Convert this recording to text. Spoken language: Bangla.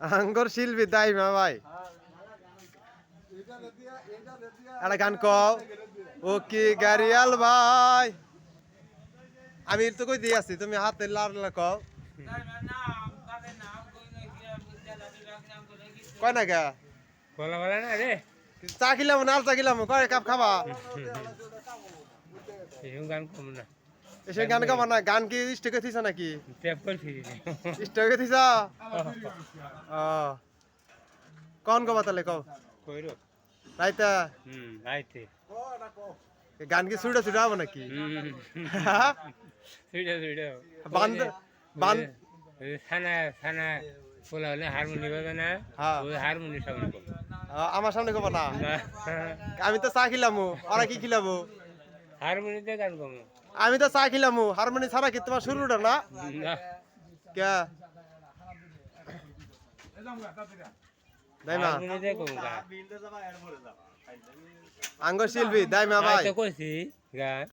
আঙ্গর শিল্পী দাইমা ভাই। একটা গান কও। ও কি গাড়িয়াল ভাই। আমি তো কই দিয়ে আছি তুমি হাতে লাল লাল কও। কয় না গা? বলা বলা না রে। চা খিলাম না চা খিলাম কয় কাপ খাবা? গান কম না। এসে গান গাবা না গান কি স্টেকে থিস নাকি? ট্যাপ করে ফিরি স্টেকে থিস কোন গবা তাহলে কও। কইরো রাইতা হুম আইতে গান কি ছুড়ে ছুড়ে হব নাকি? হুম সুইডা সুইডা বান্ধ বান্ধ থানা থানা বলা হলে হারমোনি বাজে না। ওই হারমোনি সামনে আমার সামনে কবা না? আমি তো চা খিলামু ওরা কি খিলাবো? হারমোনিতে গান কম আমি তো চা খিলামু হারমোনি ছাড়া কি তোমার শুরুটা না? কে? দাইমা। হারমোনিতে আঙ্গ শিল্পী দাইমা ভাই। তো কইছি গান।